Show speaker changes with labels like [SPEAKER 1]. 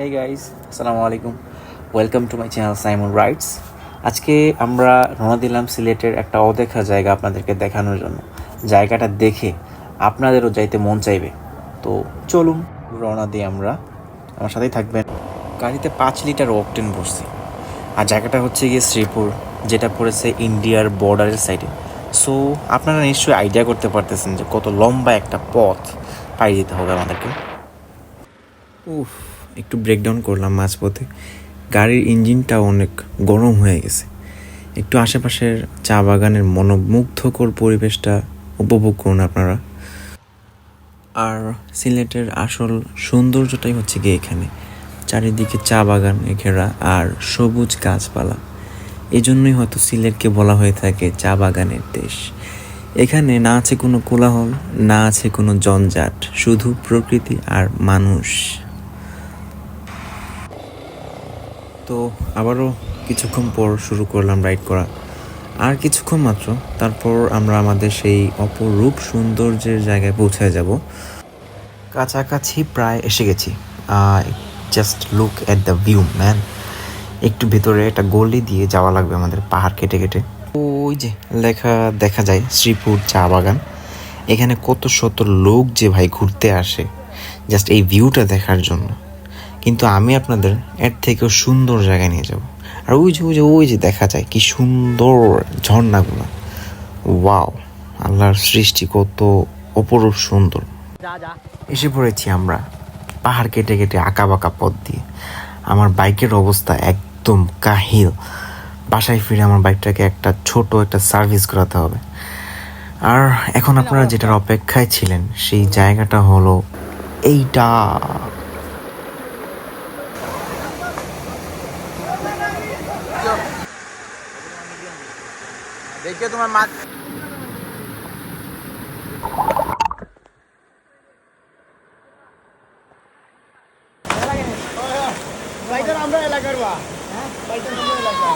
[SPEAKER 1] হেই guys আসসালামু আলাইকুম welcome to my channel Simon rights আজকে আমরা রওনা দিলাম সিলেটের একটা অদেখা জায়গা আপনাদেরকে দেখানোর জন্য। জায়গাটা দেখে আপনাদেরও যাইতে মন চাইবে। তো চলুন, রওনা দিই আমরা। আমার সাথেই থাকবেন। গাড়িতে পাঁচ লিটার অকটেন বসছি। আর জায়গাটা হচ্ছে গিয়ে শ্রীপুর, যেটা পড়েছে ইন্ডিয়ার বর্ডারের সাইডে সো আপনারা নিশ্চয়ই আইডিয়া করতে পারতেছেন যে কত লম্বা একটা পথ পাড়ি দিতে হবে আমাদেরকে। উফ একটু ব্রেকডাউন করলাম মাঝপথে। গাড়ির ইঞ্জিনটা অনেক গরম হয়ে গেছে। একটু আশেপাশের চা বাগানের মনোমুগ্ধকর পরিবেশটা উপভোগ করুন আপনারা। আর সিলেটের আসল সৌন্দর্যটাই হচ্ছে গিয়ে এখানে। চারিদিকে চা বাগান ঘেরা আর সবুজ গাছপালা। এই জন্যই হয়তো সিলেটকে বলা হয়ে থাকে চা বাগানের দেশ। এখানে না আছে কোনো কোলাহল, না আছে কোনো জঞ্জাট, শুধু প্রকৃতি আর মানুষ। তো আবারও কিছুক্ষণ পর শুরু করলাম রাইড করা। আর কিছুক্ষণ মাত্র, তারপর আমরা আমাদের সেই অপরূপ সৌন্দর্যের জায়গায় পৌঁছে যাব। কাছাকাছি প্রায় এসে গেছি। Just look at the view man একটু ভেতরে একটা গলি দিয়ে যাওয়া লাগবে আমাদের পাহাড় কেটে কেটে। ওই যে লেখা দেখা যায়, শ্রীপুর চা বাগান। এখানে কত শত লোক যে ভাই ঘুরতে আসে। জাস্ট এই ভিউটা দেখার জন্য। কিন্তু আমি আপনাদের এর থেকেও সুন্দর জায়গায় নিয়ে যাব। আর ওই যে ওই যে ওই যে দেখা যায় কি সুন্দর ঝর্ণাগুলো। ওয়াও আল্লাহর সৃষ্টি কত অপরূপ সুন্দর। এসে পড়েছি আমরা পাহাড় কেটে কেটে আঁকা বাঁকা পথ দিয়ে। আমার বাইকের অবস্থা একদম কাহিল। বাসায় ফিরে আমার বাইকটাকে একটা ছোট একটা সার্ভিস করাতে হবে। আর এখন আপনারা যেটার অপেক্ষায় ছিলেন সেই জায়গাটা হলো এইটা।
[SPEAKER 2] देखिए तुम्हें मात বাইটার আমরা এলাকার বা হ্যাঁ বাইটার আমরা এলাকার